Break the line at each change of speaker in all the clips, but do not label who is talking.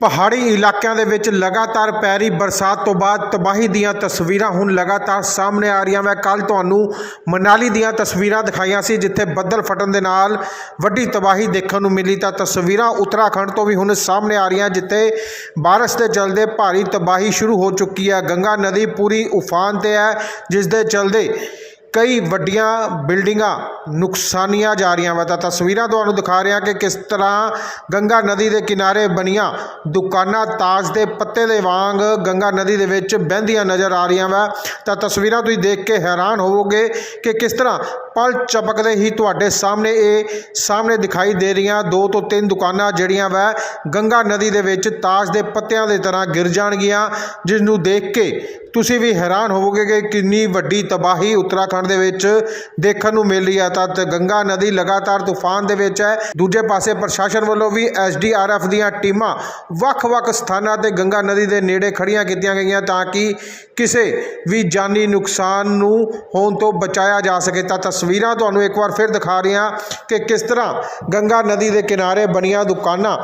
ਪਹਾੜੀ ਇਲਾਕਿਆਂ ਦੇ ਵਿੱਚ ਲਗਾਤਾਰ ਪੈ ਰਹੀ ਬਰਸਾਤ ਤੋਂ ਬਾਅਦ ਤਬਾਹੀ ਦੀਆਂ ਤਸਵੀਰਾਂ ਹੁਣ ਲਗਾਤਾਰ ਸਾਹਮਣੇ ਆ ਰਹੀਆਂ ਮੈਂ ਕੱਲ ਤੁਹਾਨੂੰ ਮਨਾਲੀ ਦੀਆਂ ਤਸਵੀਰਾਂ ਦਿਖਾਈਆਂ ਸੀ, ਜਿੱਥੇ ਬੱਦਲ ਫਟਣ ਦੇ ਨਾਲ ਵੱਡੀ ਤਬਾਹੀ ਦੇਖਣ ਨੂੰ ਮਿਲੀ। ਤਾਂ ਤਸਵੀਰਾਂ ਉੱਤਰਾਖੰਡ ਤੋਂ ਵੀ ਹੁਣ ਸਾਹਮਣੇ ਆ ਰਹੀਆਂ, ਜਿੱਥੇ ਬਾਰਿਸ਼ ਦੇ ਚਲਦੇ ਭਾਰੀ ਤਬਾਹੀ ਸ਼ੁਰੂ ਹੋ ਚੁੱਕੀ ਹੈ। ਗੰਗਾ ਨਦੀ ਪੂਰੀ ਉਫਾਨ ਤੇ ਹੈ, ਜਿਸ ਦੇ ਚਲਦੇ ਕਈ ਵੱਡੀਆਂ ਬਿਲਡਿੰਗਾਂ ਨੁਕਸਾਨੀਆਂ ਜਾ ਰਹੀਆਂ ਵਾ। ਤਾਂ ਤਸਵੀਰਾਂ ਤੁਹਾਨੂੰ ਦਿਖਾ ਰਿਹਾ ਕਿ ਕਿਸ ਤਰ੍ਹਾਂ ਗੰਗਾ ਨਦੀ ਦੇ ਕਿਨਾਰੇ ਬਣੀਆਂ ਦੁਕਾਨਾਂ ਤਾਜ ਦੇ ਪੱਤੇ ਦੇ ਵਾਂਗ ਗੰਗਾ ਨਦੀ ਦੇ ਵਿੱਚ ਬਹਿੰਦੀਆਂ ਨਜ਼ਰ ਆ ਰਹੀਆਂ ਵਾ। ਤਾਂ ਤਸਵੀਰਾਂ ਤੁਸੀਂ ਦੇਖ ਕੇ ਹੈਰਾਨ ਹੋਵੋਗੇ ਕਿ ਕਿਸ ਤਰ੍ਹਾਂ ਪਲ ਚਪਕਦੇ ਹੀ ਤੁਹਾਡੇ ਸਾਹਮਣੇ ਇਹ ਸਾਹਮਣੇ ਦਿਖਾਈ ਦੇ ਰਹੀਆਂ ਦੋ ਤੋਂ ਤਿੰਨ ਦੁਕਾਨਾਂ ਜਿਹੜੀਆਂ ਵਾ, ਗੰਗਾ ਨਦੀ ਦੇ ਵਿੱਚ ਤਾਜ ਦੇ ਪੱਤਿਆਂ ਦੇ ਤਰ੍ਹਾਂ ਗਿਰ ਜਾਣਗੀਆਂ ਜਿਸ ਨੂੰ ਦੇਖ ਕੇ ਤੁਸੀਂ ਵੀ ਹੈਰਾਨ ਹੋਵੋਗੇ ਕਿ ਕਿੰਨੀ ਵੱਡੀ ਤਬਾਹੀ ਉੱਤਰਾਖੰਡ ਦੇ ਵਿੱਚ ਦੇਖਣ ਨੂੰ ਮਿਲ ਰਹੀ ਹੈ ਤਾਂ ਗੰਗਾ ਨਦੀ ਲਗਾਤਾਰ ਤੂਫਾਨ ਦੇ ਵਿੱਚ ਹੈ। ਦੂਜੇ ਪਾਸੇ ਪ੍ਰਸ਼ਾਸਨ ਵੱਲੋਂ ਵੀ ਐਸਡੀਆਰਐਫ ਦੀਆਂ ਟੀਮਾਂ ਵੱਖ-ਵੱਖ ਸਥਾਨਾਂ ਤੇ ਗੰਗਾ ਨਦੀ ਦੇ ਨੇੜੇ ਖੜੀਆਂ ਕੀਤੀਆਂ ਗਈਆਂ ਤਾਂ ਕਿ ਕਿਸੇ ਵੀ ਜਾਨੀ ਨੁਕਸਾਨ ਨੂੰ ਹੋਣ ਤੋਂ ਬਚਾਇਆ ਜਾ ਸਕੇ। ਤਾਂ ਤਸਵੀਰਾਂ ਤੁਹਾਨੂੰ ਇੱਕ ਵਾਰ ਫਿਰ ਦਿਖਾ ਰਿਹਾ ਕਿ ਕਿਸ ਤਰ੍ਹਾਂ ਗੰਗਾ ਨਦੀ ਦੇ ਕਿਨਾਰੇ ਬਣੀਆਂ ਦੁਕਾਨਾਂ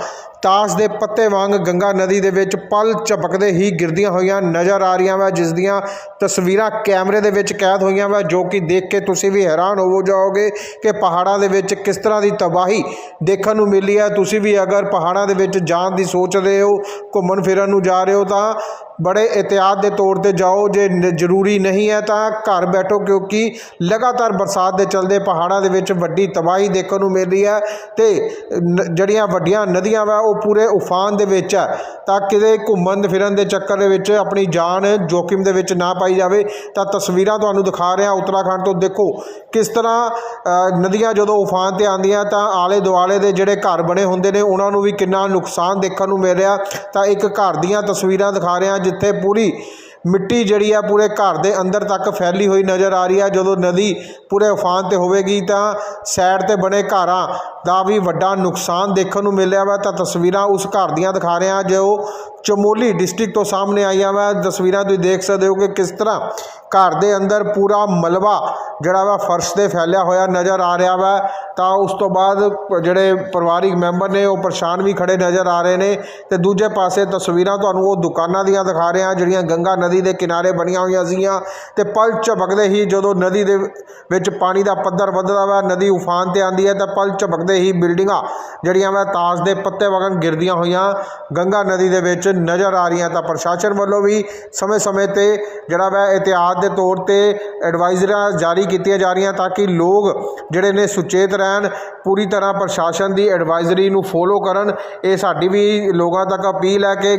ਤਾਸ਼ ਦੇ ਪੱਤੇ ਵਾਂਗ ਗੰਗਾ ਨਦੀ ਦੇ ਵਿੱਚ ਪਲ ਝਪਕਦੇ ਹੀ ਗਿਰਦੀਆਂ ਹੋਈਆਂ ਨਜ਼ਰ ਆ ਰਹੀਆਂ ਵਾ, ਜਿਸ ਦੀਆਂ ਤਸਵੀਰਾਂ ਕੈਮਰੇ ਦੇ ਵਿੱਚ ਕੈਦ ਹੋਈਆਂ ਵਾ, ਜੋ ਕਿ ਦੇਖ ਕੇ ਤੁਸੀਂ ਵੀ ਹੈਰਾਨ ਹੋ ਜਾਓਗੇ। ਕਿ ਪਹਾੜਾਂ ਦੇ ਵਿੱਚ ਕਿਸ ਤਰ੍ਹਾਂ ਦੀ ਤਬਾਹੀ ਦੇਖਣ ਨੂੰ ਮਿਲੀ ਹੈ। ਤੁਸੀਂ ਵੀ ਅਗਰ ਪਹਾੜਾਂ ਦੇ ਵਿੱਚ ਜਾਣ ਦੀ ਸੋਚਦੇ ਹੋ, ਘੁੰਮਣ ਫਿਰਨ ਨੂੰ ਜਾ ਰਹੇ ਹੋ, ਤਾਂ ਬੜੇ ਇhtiyਾਤ ਦੇ ਤੌਰ ਤੇ ਜਾਓ। ਜੇ ਜ਼ਰੂਰੀ ਨਹੀਂ ਹੈ ਤਾਂ ਘਰ ਬੈਠੋ, ਕਿਉਂਕਿ ਲਗਾਤਾਰ ਬਰਸਾਤ ਦੇ ਚਲਦੇ ਪਹਾੜਾਂ ਦੇ ਵਿੱਚ ਵੱਡੀ ਤਬਾਹੀ ਦੇਖਣ ਨੂੰ ਮਿਲ ਰਹੀ ਹੈ ਤੇ ਨ- ਜਿਹੜੀਆਂ ਵੱਡੀਆਂ ਨਦੀਆਂ ਵਾ, ਉਹ ਪੂਰੇ ਉਫਾਨ ਦੇ ਵਿੱਚ ਹੈ। ਤਾਂ ਕਿਤੇ ਘੁੰਮਣ ਫਿਰਨ ਦੇ ਚੱਕਰ ਦੇ ਵਿੱਚ ਆਪਣੀ ਜਾਨ ਜੋਖਿਮ ਦੇ ਵਿੱਚ ਨਾ ਪਾਈ ਜਾਵੇ, ਤਾਂ ਤਸਵੀਰਾਂ ਤੁਹਾਨੂੰ ਦਿਖਾ ਰਿਹਾ। ਉੱਤਰਾਖੰਡ ਤੋਂ ਦੇਖੋ ਕਿਸ ਤਰ੍ਹਾਂ ਨਦੀਆਂ ਜਦੋਂ ਉਫਾਨ ਤੇ ਆਉਂਦੀਆਂ ਤਾਂ ਆਲੇ ਦੁਆਲੇ ਦੇ ਜਿਹੜੇ ਘਰ ਬਣੇ ਹੁੰਦੇ ਨੇ, ਉਹਨਾਂ ਨੂੰ ਵੀ ਕਿੰਨਾ ਨੁਕਸਾਨ ਦੇਖਣ ਨੂੰ ਮਿਲ ਰਿਹਾ। ਤਾਂ ਇੱਕ ਘਰ ਦੀਆਂ ਤਸਵੀਰਾਂ ਦਿਖਾ ਰਿਹਾ ਜਿੱਥੇ ਪੂਰੀ ਮਿੱਟੀ ਜਿਹੜੀ ਆ ਪੂਰੇ ਘਰ ਦੇ ਅੰਦਰ ਤੱਕ ਫੈਲੀ ਹੋਈ ਨਜ਼ਰ ਆ ਰਹੀ ਆ। ਜਦੋਂ ਨਦੀ ਪੂਰੇ ਉਫਾਨ ਤੇ ਹੋਵੇਗੀ ਤਾਂ ਸਾਈਡ ਤੇ ਬਣੇ ਘਰਾਂ ਦਾ ਵੀ ਵੱਡਾ ਨੁਕਸਾਨ ਦੇਖਣ ਨੂੰ ਮਿਲਿਆ ਵਾ। ਤਾਂ ਤਸਵੀਰਾਂ ਉਸ ਘਰ ਦੀਆਂ ਦਿਖਾ ਰਿਹਾ ਜੋ ਚਮੋਲੀ ਡਿਸਟ੍ਰਿਕਟ ਤੋਂ ਸਾਹਮਣੇ ਆਈਆਂ ਵਾ। ਤਸਵੀਰਾਂ ਤੁਸੀਂ ਦੇਖ ਸਕਦੇ ਹੋ ਕਿ ਕਿਸ ਤਰ੍ਹਾਂ ਘਰ ਦੇ ਅੰਦਰ ਪੂਰਾ ਮਲਬਾ ਜਿਹੜਾ ਵਾ ਫਰਸ਼ ਤੇ ਫੈਲਿਆ ਹੋਇਆ ਨਜ਼ਰ ਆ ਰਿਹਾ ਵਾ। ਤਾਂ ਉਸ ਤੋਂ ਬਾਅਦ ਜਿਹੜੇ ਪਰਿਵਾਰਿਕ ਮੈਂਬਰ ਨੇ ਉਹ ਪਰੇਸ਼ਾਨ ਵੀ ਖੜੇ ਨਜ਼ਰ ਆ ਰਹੇ ਨੇ ਤੇ ਦੂਜੇ ਪਾਸੇ ਤਸਵੀਰਾਂ ਤੁਹਾਨੂੰ ਉਹ ਦੁਕਾਨਾਂ ਦੀਆਂ ਦਿਖਾ ਰਿਹਾ ਜਿਹੜੀਆਂ ਗੰਗਾ ਨਦੀ ਦੇ ਕਿਨਾਰੇ ਬਣੀਆਂ ਹੋਈਆਂ ਸੀਗੀਆਂ ਤੇ ਪਲ ਝਪਕਦੇ ਹੀ ਜਦੋਂ ਨਦੀ ਦੇ ਵਿੱਚ ਪਾਣੀ ਦਾ ਪੱਧਰ ਵੱਧਦਾ ਵਾ, ਨਦੀ ਉਫਾਨ ਤੇ ਆਂਦੀ ਹੈ ਤਾਂ ਪਲ ਝਪਕਦੇ ਹੀ ਬਿਲਡਿੰਗਾਂ ਜਿਹੜੀਆਂ ਵਾ ਤਾਸ਼ ਦੇ ਪੱਤੇ ਵਗਣ ਗਿਰਦੀਆਂ ਹੋਈਆਂ ਗੰਗਾ ਨਦੀ ਦੇ ਵਿੱਚ ਨਜ਼ਰ ਆ ਰਹੀਆਂ ਤਾਂ ਪ੍ਰਸ਼ਾਸਨ ਵੱਲੋਂ ਵੀ ਸਮੇਂ-ਸਮੇਂ ਤੇ ਜਿਹੜਾ ਵਾ ਇhtiyਾਤ ਦੇ ਤੌਰ ਤੇ ਐਡਵਾਈਜ਼ਰਾਂ ਜਾਰੀ ਕੀਤੀਆਂ ਜਾ ਰਹੀਆਂ ਤਾਂ ਕਿ ਲੋਕ ਜਿਹੜੇ ਨੇ ਸੁਚੇਤ ਰਹਿਣ, ਪੂਰੀ ਤਰ੍ਹਾਂ ਪ੍ਰਸ਼ਾਸਨ ਦੀ ਐਡਵਾਈਜ਼ਰੀ ਨੂੰ ਫੋਲੋ ਕਰਨ, ਇਹ ਸਾਡੀ ਵੀ ਲੋਕਾਂ ਤੱਕ ਅਪੀਲ ਹੈ ਕਿ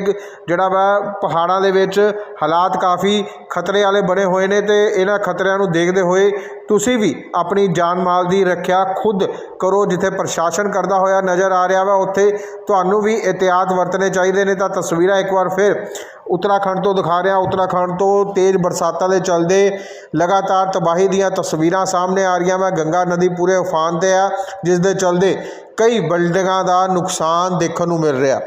ਜਿਹੜਾ ਵਾ ਪਹਾੜਾਂ ਦੇ ਵਿੱਚ ਹਾਲਾਤ ਕਾਫੀ ਖਤਰੇ ਵਾਲੇ ਬਣੇ ਹੋਏ ਨੇ ਤੇ ਇਹਨਾਂ ਖਤਰਿਆਂ ਨੂੰ ਦੇਖਦੇ ਹੋਏ ਤੁਸੀਂ ਵੀ ਆਪਣੀ ਜਾਨ ਮਾਲ ਦੀ ਰੱਖਿਆ ਖੁਦ ਕਰੋ, ਜਿੱਥੇ ਪ੍ਰਸ਼ਾਸਨ ਕਰਦਾ ਹੋਇਆ ਨਜ਼ਰ ਆ ਰਿਹਾ ਵਾ, ਉੱਥੇ ਤੁਹਾਨੂੰ ਵੀ ਇhtiyਾਤ ਵਰਤਣੇ ਚਾਹੀਦੇ ਨੇ। ਤਾਂ ਤਸਵੀਰਾਂ ਇੱਕ ਵਾਰ ਫਿਰ ਉੱਤਰਾਖੰਡ ਤੋਂ ਦਿਖਾ ਰਿਹਾ, ਉੱਤਰਾਖੰਡ ਤੋਂ ਤੇਜ਼ ਬਰਸਾਤਾਂ ਦੇ ਚਲਦੇ ਲਗਾਤਾਰ ਤਬਾਹੀ ਦੀਆਂ ਤਸਵੀਰਾਂ ਸਾਹਮਣੇ ਆ ਰਹੀਆਂ ਵਾ। ਗੰਗਾ ਨਦੀ ਪੂਰੇ ਉਫਾਨ ਤੇ ਆ, ਜਿਸ ਦੇ ਚਲਦੇ ਕਈ ਬਿਲਡਿੰਗਾਂ ਦਾ ਨੁਕਸਾਨ ਦੇਖਣ ਨੂੰ ਮਿਲ ਰਿਹਾ।